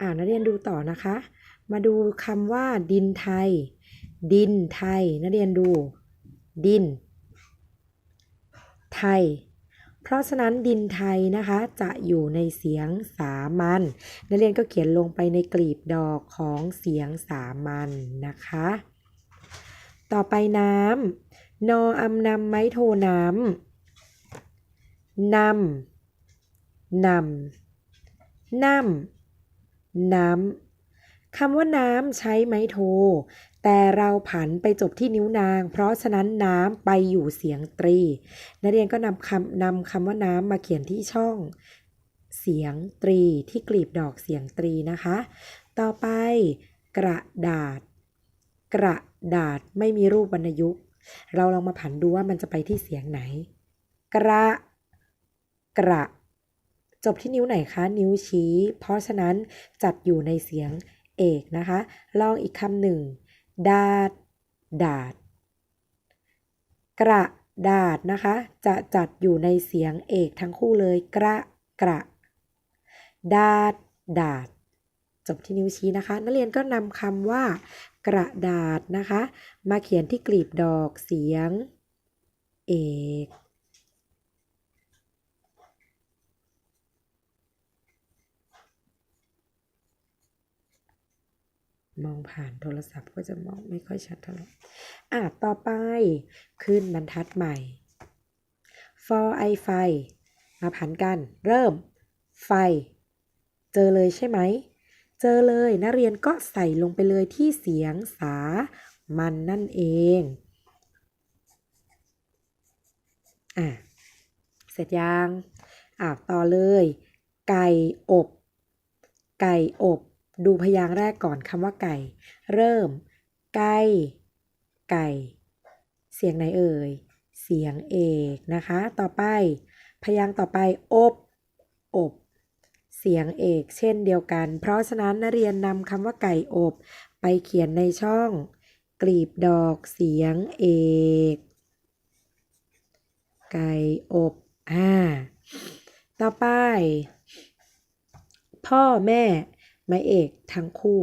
อ่านักเรียนดูต่อนะคะ มาดูคำว่า ดินไทย ดินไทยนักเรียนดู ดิน ไทย เพราะฉะนั้นดินไทยนะคะจะอยู่ในเสียงสามัญนักเรียนก็เขียนลงไปในกลีบดอกของเสียงสามัญนะคะ ต่อไปน้ำนออำนำไม้โทน้ำนำนำน้ำ น้ำคำว่าน้ำใช้ไม้โท แต่เราผันไปจบที่นิ้วนาง เพราะฉะนั้นน้ำไปอยู่เสียงตรี นักเรียนก็นำคำนำคำว่าน้ำมาเขียนที่ช่อง เสียงตรีที่กลีบดอกเสียงตรีนะคะ ต่อไป กระดาษ กระดาษไม่มีรูปวรรณยุกต์ เราลองมาผันดูว่ามันจะไปที่เสียงไหน กระ กระ จบที่นิ้วไหนคะนิ้วชี้ เพราะฉะนั้นจัดอยู่ในเสียงเอกนะคะ ลองอีกคำหนึ่ง ดาด ดาด กระดาษนะคะ จะจัดอยู่ในเสียงเอกทั้งคู่เลย กระ กระ ดาด ดาด จบที่นิ้วชี้นะคะ นักเรียนก็นำคำว่า กระดาษนะคะ มาเขียนที่กลีบดอกเสียง เอก มองผ่านโทรศัพท์ก็จะมองไม่ค่อยชัดเท่าไหร่อะต่อไปขึ้นบรรทัดใหม่ for i ไฟมาผันกัน เริ่ม ไฟ เจอเลยใช่ไหม เจอเลยนักเรียนก็ใส่ลงไปเลยที่เสียงสา มันนั่นเองอะเสร็จยังอะต่อเลย ไก่อบ ไก่อบ ดูพยางค์แรกก่อนคำว่าไก่ เริ่ม ไก่ ไก่ เสียงไหนเอ่ย เสียงเอกนะคะ ต่อไป พยางค์ต่อไป อบ อบ เสียงเอกเช่นเดียวกัน เพราะฉะนั้นนักเรียนนำคำว่าไก่อบ ไปเขียนในช่อง กลีบดอกเสียงเอก ไก่อบอ่าต่อไป พ่อแม่ ไม้เอกทั้งคู่